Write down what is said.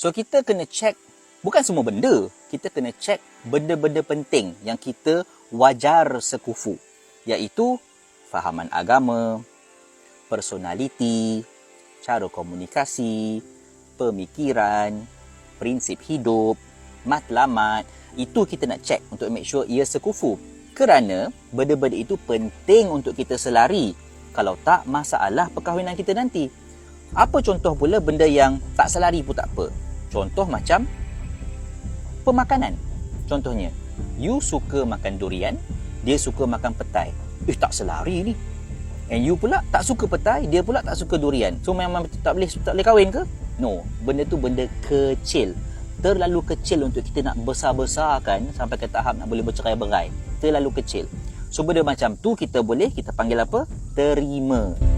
So kita kena check bukan semua benda. Kita kena check benda-benda penting yang kita wajar sekufu. Iaitu fahaman agama, personaliti, cara komunikasi, pemikiran, prinsip hidup, matlamat. Itu kita nak check untuk make sure ia sekufu. Kerana benda-benda itu penting untuk kita selari. Kalau tak, masalah perkahwinan kita nanti. Apa contoh pula benda yang tak selari pun tak apa? Contoh macam pemakanan. Contohnya, you suka makan durian, dia suka makan petai. Eh, tak selari ni. And you pula tak suka petai, dia pula tak suka durian. So memang tak boleh tak boleh kahwin ke? No, benda tu benda kecil. Terlalu kecil untuk kita nak besar-besarkan sampai ke tahap nak boleh bercerai berai. Terlalu kecil. So benda macam tu kita boleh kita panggil apa? Terima.